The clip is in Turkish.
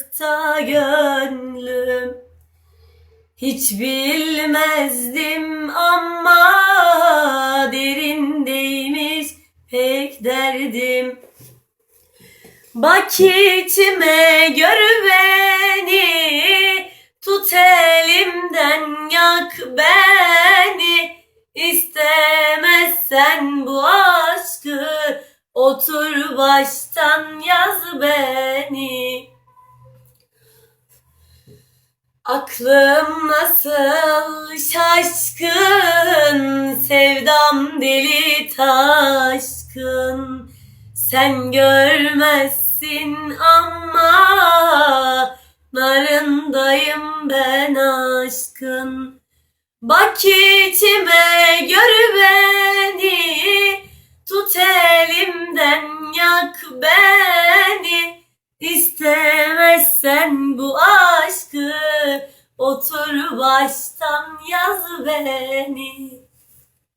karanlıkta gönlüm. Hiç bilmezdim ama derindeymiş pek derdim. Bak içime gör beni Tut elimden yak beni. İstemezsen bu aşkı Otur baştan yaz beni. Aklım nasıl şaşkın, sevdam deli taşkın. Sen görmezsin ama narındayım ben aşkın. Bak içime gör beni, tut elimden yak beni. İstemezsen bu aşkı, otur baştan yaz beni.